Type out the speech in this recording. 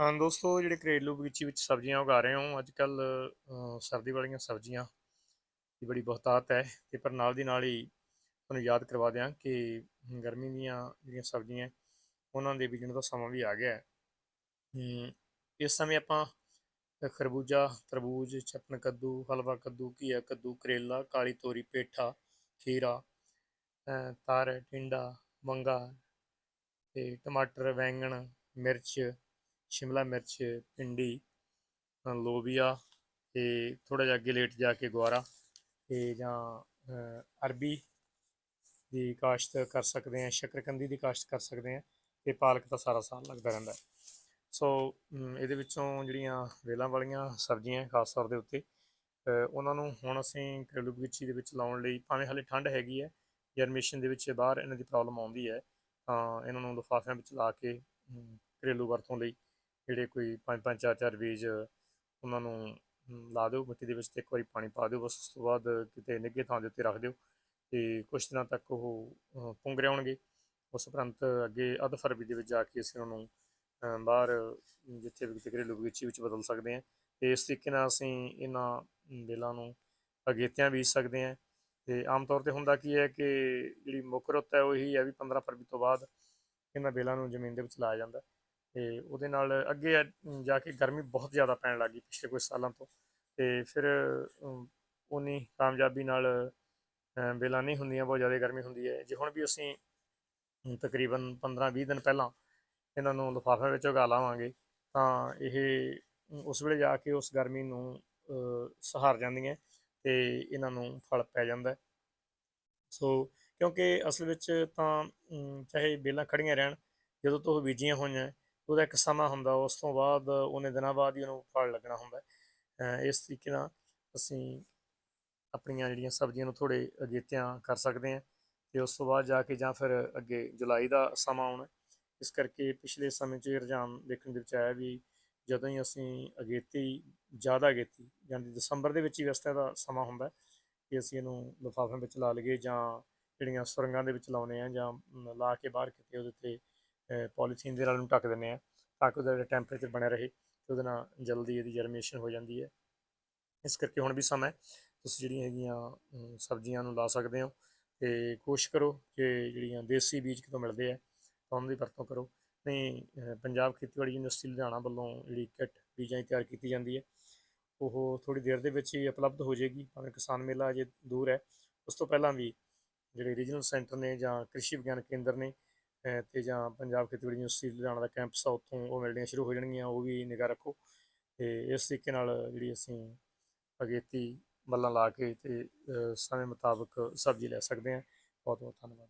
ਹਾਂ ਦੋਸਤੋ, ਜਿਹੜੇ ਘਰੇਲੂ ਬਗੀਚੀ ਵਿੱਚ ਸਬਜ਼ੀਆਂ ਉਗਾ ਰਹੇ ਹੋ ਅੱਜ ਕੱਲ ਸਰਦੀ ਵਾਲੀਆਂ ਸਬਜ਼ੀਆਂ ਦੀ ਬੜੀ ਬਹੁਤਾਤ ਹੈ ਤੇ ਪਰ ਨਾਲ ਦੀ ਨਾਲ ਹੀ ਤੁਹਾਨੂੰ ਯਾਦ ਕਰਵਾ ਦਿਆਂ ਕਿ ਗਰਮੀ ਦੀਆਂ ਜਿਹੜੀਆਂ ਸਬਜ਼ੀਆਂ ਉਹਨਾਂ ਦੇ ਬੀਜਣ ਦਾ ਸਮਾਂ ਵੀ ਆ ਗਿਆ ਹੈ। ਇਸ ਸਮੇਂ ਆਪਾਂ ਖਰਬੂਜਾ, ਤਰਬੂਜ, ਚਪਨ ਕੱਦੂ, ਹਲਵਾ ਕੱਦੂ, ਘੀਆ ਕੱਦੂ, ਕਰੇਲਾ, ਕਾਲੀ ਤੋਰੀ, ਪੇਠਾ, ਖੀਰਾ ਤਾਰ, ਟਿੰਡਾ, ਮੰਗਾ ਤੇ ਟਮਾਟਰ ਵੈਂਗਣ ਮਿਰਚ ਸ਼ਿਮਲਾ ਮਿਰਚ ਭਿੰਡੀ ਅ, ਲੋਬੀਆ ਤੇ ਥੋੜਾ ਜਿਹਾ ਅੱਗੇ ਲੇਟ ਜਾ ਕੇ ਗੁਆਰਾ ਤੇ ਜਾਂ ਅਰਬੀ ਦੀ ਕਾਸ਼ਤ ਕਰ ਸਕਦੇ ਹਾਂ ਸ਼ਕਰਕੰਦੀ ਦੀ ਕਾਸ਼ਤ ਕਰ ਸਕਦੇ ਹਾਂ ਤੇ ਪਾਲਕ ਤਾਂ ਸਾਰਾ ਸਾਲ ਲੱਗਦਾ ਰਹਿੰਦਾ ਸੋ ਇਹਦੇ ਵਿੱਚੋਂ ਜਿਹੜੀਆਂ ਵੇਲਾਂ ਵਾਲੀਆਂ ਸਬਜ਼ੀਆਂ ਖਾਸ ਤੌਰ ਦੇ ਉੱਤੇ ਉਹਨਾਂ ਨੂੰ ਹੁਣ ਅਸੀਂ ਘਰੇਲੂ ਬਗੀਚੀ ਦੇ ਵਿੱਚ ਲਾਉਣ ਲਈ ਭਾਵੇਂ ਹਾਲੇ ਠੰਡ ਹੈਗੀ ਹੈ ਜਰਮੇਸ਼ਨ ਦੇ ਵਿੱਚ ਬਾਹਰ ਇਹਨਾਂ ਦੀ ਪ੍ਰੋਬਲਮ ਆਉਂਦੀ ਹੈ ਤਾਂ ਇਹਨਾਂ ਨੂੰ ਲਿਫਾਫਿਆਂ ਵਿੱਚ ਲਾ ਕੇ ਘਰੇਲੂ ਵਰਤੋਂ ਲਈ ਜਿਹੜੇ ਕੋਈ ਪੰਜ ਪੰਜ ਚਾਰ ਚਾਰ ਬੀਜ ਉਹਨਾਂ ਨੂੰ ਲਾ ਦਿਓ ਮਿੱਟੀ ਦੇ ਵਿੱਚ ਤੇ ਇੱਕ ਵਾਰੀ ਪਾਣੀ ਪਾ ਦਿਓ ਬਸ ਉਸ ਤੋਂ ਬਾਅਦ ਕਿਤੇ ਨਿੱਘੇ ਥਾਂ ਦੇ ਉੱਤੇ ਰੱਖ ਦਿਓ ਤੇ ਕੁਝ ਦਿਨਾਂ ਤੱਕ ਉਹ ਅ, ਪੁੰਗ ਰਹਿਣਗੇ ਉਸ ਉਪਰੰਤ ਅੱਗੇ ਅੱਧ ਫਰਵਰੀ ਦੇ ਵਿੱਚ ਜਾ ਕੇ ਅਸੀਂ ਉਹਨਾਂ ਨੂੰ ਬਾਹਰ ਜਿੱਥੇ ਵੀ ਕਿਤੇ ਘਰੇਲੂ ਬਗੀਚੀ ਵਿੱਚ ਬਦਲ ਸਕਦੇ ਹਾਂ ਤੇ ਇਸ ਤਰੀਕੇ ਨਾਲ ਅਸੀਂ ਇਹਨਾਂ ਬੇਲਾਂ ਨੂੰ ਅਗੇਤਿਆਂ ਬੀਜ ਸਕਦੇ ਹਾਂ ਤੇ ਆਮ ਤੌਰ ਤੇ ਹੁੰਦਾ ਕੀ ਹੈ ਕਿ ਜਿਹੜੀ ਮੁੱਖ ਰੁੱਤ ਹੈ ਉਹ ਇਹੀ ਹੈ ਵੀ 15 ਫਰਵਰੀ ਤੋਂ ਬਾਅਦ ਇਹਨਾਂ ਬੇਲਾਂ ਨੂੰ ਜ਼ਮੀਨ ਦੇ ਵਿੱਚ ਲਾਇਆ ਜਾਂਦਾ। ਤੇ ਉਹਦੇ ਨਾਲ ਅੱਗੇ ਜਾ ਕੇ ਗਰਮੀ ਬਹੁਤ ਜ਼ਿਆਦਾ ਪੈਣ ਲੱਗੀ ਪਿਛਲੇ ਕੁਝ ਸਾਲਾਂ ਤੋਂ। ਤੇ ਫਿਰ ਉਨੀ ਕਾਮਯਾਬੀ ਨਾਲ ਬੇਲਾਂ ਨਹੀਂ ਹੁੰਦੀਆਂ, ਬਹੁਤ ਜ਼ਿਆਦਾ ਗਰਮੀ ਹੁੰਦੀ ਹੈ। ਜੇ ਹੁਣ ਵੀ ਅਸੀਂ ਤਕਰੀਬਨ 15-20 ਦਿਨ ਪਹਿਲਾਂ ਇਹਨਾਂ ਨੂੰ ਲਿਫਾਫਿਆਂ ਵਿੱਚ ਉਗਾ ਲਾਵਾਂਗੇ, ਤਾਂ ਇਹ ਉਸ ਵੇਲੇ ਜਾ ਕੇ ਉਸ ਗਰਮੀ ਨੂੰ ਸਹਾਰ ਜਾਂਦੀਆਂ ਤੇ ਇਹਨਾਂ ਨੂੰ ਫਲ ਪੈ ਜਾਂਦਾ। ਸੋ ਕਿਉਂਕਿ ਅਸਲ ਵਿੱਚ ਤਾਂ ਚਾਹੇ ਬੇਲਾਂ ਖੜੀਆਂ ਰਹਿਣ, ਜਦੋਂ ਤੋਂ ਬੀਜੀਆਂ ਹੋਈਆਂ ਉਹਦਾ ਇੱਕ ਸਮਾਂ ਹੁੰਦਾ, ਉਸ ਤੋਂ ਬਾਅਦ ਉਹਨੇ ਦਿਨਾਂ ਬਾਅਦ ਹੀ ਉਹਨੂੰ ਫਲ ਲੱਗਣਾ ਹੁੰਦਾ ਇਸ ਤਰੀਕੇ ਨਾਲ ਅਸੀਂ ਆਪਣੀਆਂ ਜਿਹੜੀਆਂ ਸਬਜ਼ੀਆਂ ਨੂੰ ਥੋੜੇ ਅਗੇਤਿਆਂ ਕਰ ਸਕਦੇ ਹਾਂ ਤੇ ਉਸ ਤੋਂ ਬਾਅਦ ਜਾ ਕੇ ਜਾਂ ਫਿਰ ਅੱਗੇ ਜੁਲਾਈ ਦਾ ਸਮਾਂ ਆਉਣਾ ਇਸ ਕਰਕੇ ਪਿਛਲੇ ਸਮੇਂ 'ਚ ਇਹ ਰੁਝਾਨ ਦੇਖਣ ਦੇ ਵਿੱਚ ਆਇਆ ਵੀ ਜਦੋਂ ਹੀ ਅਸੀਂ ਅਗੇਤੀ ਜ਼ਿਆਦਾ ਅਗੇਤੀ ਯਾਨੀ ਦਸੰਬਰ ਦੇ ਵਿੱਚ ਹੀ ਵੈਸੇ ਤਾਂ ਇਹਦਾ ਸਮਾਂ ਹੁੰਦਾ ਕਿ ਅਸੀਂ ਇਹਨੂੰ ਲਿਫਾਫਿਆਂ ਵਿੱਚ ਲਾ ਲਈਏ ਜਾਂ ਜਿਹੜੀਆਂ ਸੁਰੰਗਾਂ ਦੇ ਵਿੱਚ ਲਾਉਨੇ ਆ ਜਾਂ ਲਾ ਕੇ ਬਾਹਰ ਕਿਤੇ ਉਹਦੇ ਤੇ ਪੋਲੀਥੀਨ ਦੇ ਨਾਲ ਉਹਨੂੰ ਢੱਕ ਦਿੰਦੇ ਆ ਤਾਂ ਕਿ ਉਹਦਾ ਜਿਹੜਾ ਟੈਂਪਰੇਚਰ ਬਣਿਆ ਰਹੇ ਤੇ ਉਹਦੇ ਨਾਲ ਜਲਦੀ ਇਹਦੀ ਜਰਮੀਨੇਸ਼ਨ ਹੋ ਜਾਂਦੀ ਹੈ। ਇਸ ਕਰਕੇ ਹੁਣ ਵੀ ਸਮਾਂ ਤੁਸੀਂ ਜਿਹੜੀਆਂ ਹੈਗੀਆਂ ਸਬਜ਼ੀਆਂ ਨੂੰ ਲਾ ਸਕਦੇ ਹੋ ਤੇ ਕੋਸ਼ਿਸ਼ ਕਰੋ ਕਿ ਜਿਹੜੀਆਂ ਦੇਸੀ ਬੀਜ ਕਿਤੋਂ ਮਿਲਦੇ ਆ, ਤਾਂ ਉਹਨਾਂ ਦੀ ਵਰਤੋਂ ਕਰੋ। ਨਹੀਂ ਪੰਜਾਬ ਖੇਤੀਬਾੜੀ ਯੂਨੀਵਰਸਿਟੀ ਲੁਧਿਆਣਾ ਵੱਲੋਂ ਜਿਹੜੀ ਕਿੱਟ ਬੀਜਾਂ ਦੀ ਤਿਆਰ ਕੀਤੀ ਜਾਂਦੀ ਹੈ। ਉਹ ਥੋੜੀ ਦੇਰ ਦੇ ਵਿੱਚ ਹੀ ਉਪਲਬਧ ਹੋ ਜਾਏਗੀ, ਭਾਵੇਂ ਕਿਸਾਨ ਮੇਲਾ ਅਜੇ ਦੂਰ ਹੈ। ਉਸ ਤੋਂ ਪਹਿਲਾਂ ਵੀ ਜਿਹੜੇ ਰੀਜਨਲ ਸੈਂਟਰ ਨੇ ਜਾਂ ਕ੍ਰਿਸ਼ੀ ਵਿਗਿਆਨ ਕੇਂਦਰ ਨੇ ਤੇ ਜਾਂ ਪੰਜਾਬ ਖੇਤੀਬਾੜੀ ਯੂਨੀਵਰਸਿਟੀ ਲੁਧਿਆਣਾ ਦਾ ਕੈਂਪਸ ਆ, ਉੱਥੋਂ ਉਹ ਮਿਲਣੀਆਂ ਸ਼ੁਰੂ ਹੋ ਜਾਣਗੀਆਂ, ਉਹ ਵੀ ਨਿਗਾਹ ਰੱਖੋ। ਤੇ ਇਸ ਤਰੀਕੇ ਨਾਲ ਜਿਹੜੀ ਅਸੀਂ ਅਗੇਤੀ ਬੱਲਾਂ ਲਾ ਕੇ ਤੇ ਸਮੇਂ ਮੁਤਾਬਕ ਸਬਜ਼ੀ ਲੈ ਸਕਦੇ ਹਾਂ। ਬਹੁਤ ਬਹੁਤ ਧੰਨਵਾਦ।